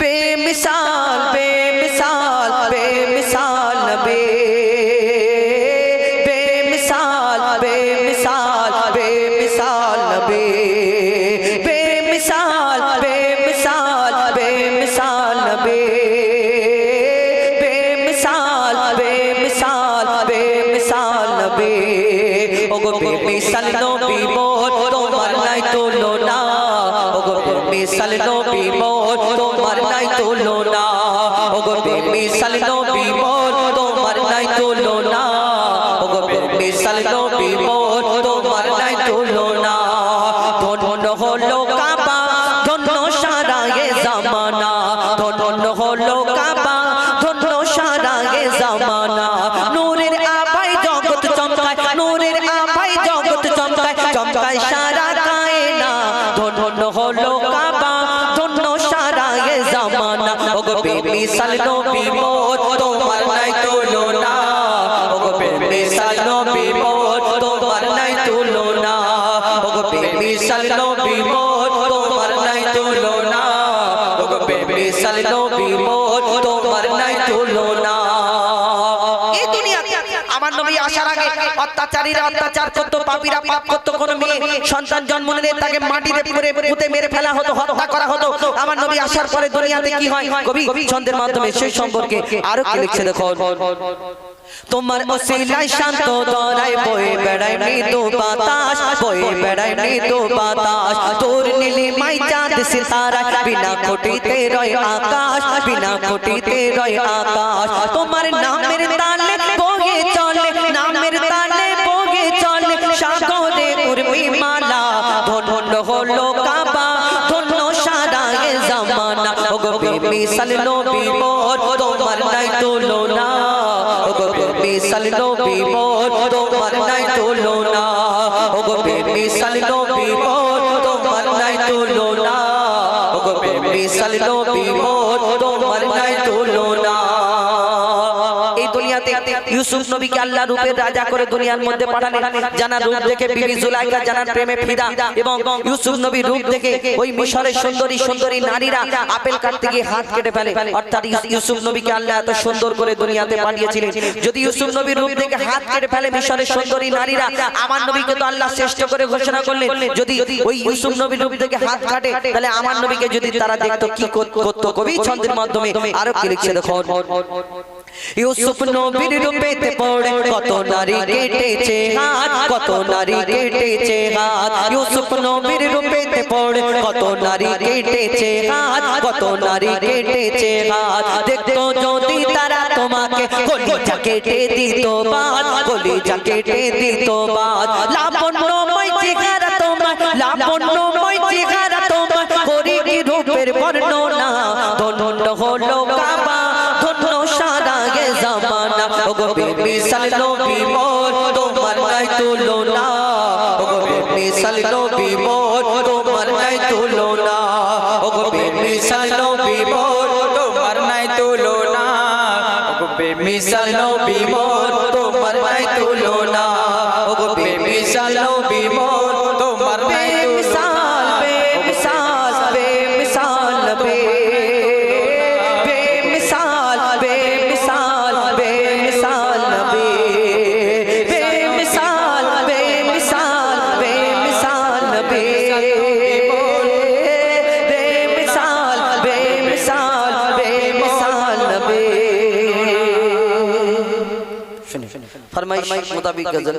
बेमिसाल बेमिसाल बेमिसाल नबी बेमिसाल बेमिसाल बेमिसाल नबी बेमिसाल बेमिसाल बेमिसाल नबी बेमिसाल बेमिसाल बेमिसाल नबी ওগো বেমিসাল নবী মোর তোমার নাই তুলনা ওগো বেমিসাল নবী মোর তোমার না ওগো বেমিসাল নবী মোর, তোমার নাই তোলো তুলনা। ওগো বেমিসাল নবী মোর, তোমার নাই তোলো না ধন্য হলো কাবা, ধন্য সারা এ জামানা। ধন্য হলো বেমিসাল নবী মোর আমার নবী আসার আগে অত্যাচারীরা অত্যাচার করতো পাপীরা পাপ করতো কোনো মেয়ে সন্তান জন্ম নিলে তাকে মাটিতে পুরে পুঁতে মেরে ফেলা হতো হত্যা করা হতো। আমার নবী আসার পরে দুনিয়াতে কি হয়? কবি ছন্দের মাধ্যমে সেই সম্পর্কে আরও কি লিখছে দেখো তোমার ওসিলায় শান্ত দরাই বয়ে বেড়ায় মৃদু বাতাস বয়ে বেড়ায় মৃদু বাতাস। তোর নীলি মাই চাঁদ সিতারা বিনা কোটিতে রয় আকাশ বিনা কোটিতে রয় আকাশ। তোমার নামের তালে হলো কাবা, ধন্য সারা জামানা। ওগো বেমিসাল নবী মোর তোমার নাই তুলনা। ওগো বেমিসাল নবী মোর তোমার নাই তুলনা। ওগো বেমিসাল নবী মোর তোমার নাই তুলনা। ওগো বেমিসাল নবী মোর দুনিয়াতে ইউসুফ নবীকে আল্লাহ রূপের রাজা করে দুনিয়ার মধ্যে পাঠালেন। জানার রূপ দেখে বিবি জুলাইখা জানার প্রেমে ফিদা এবং ইউসুফ নবী রূপ দেখে ওই মিশরের সুন্দরী সুন্দরী নারীরা আপেল কাটতে গিয়ে হাত কেটে ফেলে। অর্থাৎ ইউসুফ নবীকে আল্লাহ এত সুন্দর করে দুনিয়াতে পাঠিয়েছিলেন। যদি ইউসুফ নবীর রূপ দেখে হাত কেটে ফেলে মিশরের সুন্দরী নারীরা, আমার নবীকে তো আল্লাহ শ্রেষ্ঠ করে ঘোষণা করলেন। যদি ওই ইউসুফ নবীর রূপ দেখে হাত কাটে, তাহলে আমার নবীকে যদি তারা দেখতো, কি করতো কবি ছন্দের মাধ্যমে আরও কি লিখছে দেখো ইউসুফ নবীর রূপেতে পড়ে কত নারী কেটেছে হাত, কত নারী কেটেছে হাত। ইউসুফ নবীর রূপেতে পড়ে কত নারী কেটেছে হাত, কত নারী কেটেছে হাত। দেখতো যদি তারা তোমাকে কলিজা কেটে দিত বাদ কলিজা কেটে দিত বাদ লাবণ্যময় চেহারা তোমার লাবণ্যময় চেহারা তোমার করি রূপের বর্ণনা, ধন্য হলো বেমিসাল নবী মোর তোমার নাই নাই তুলনা। ওগো বেমিসাল নবী মোর তোমার নাই ওগো বেমিসাল ফরমাইশ মোতাবিক গজল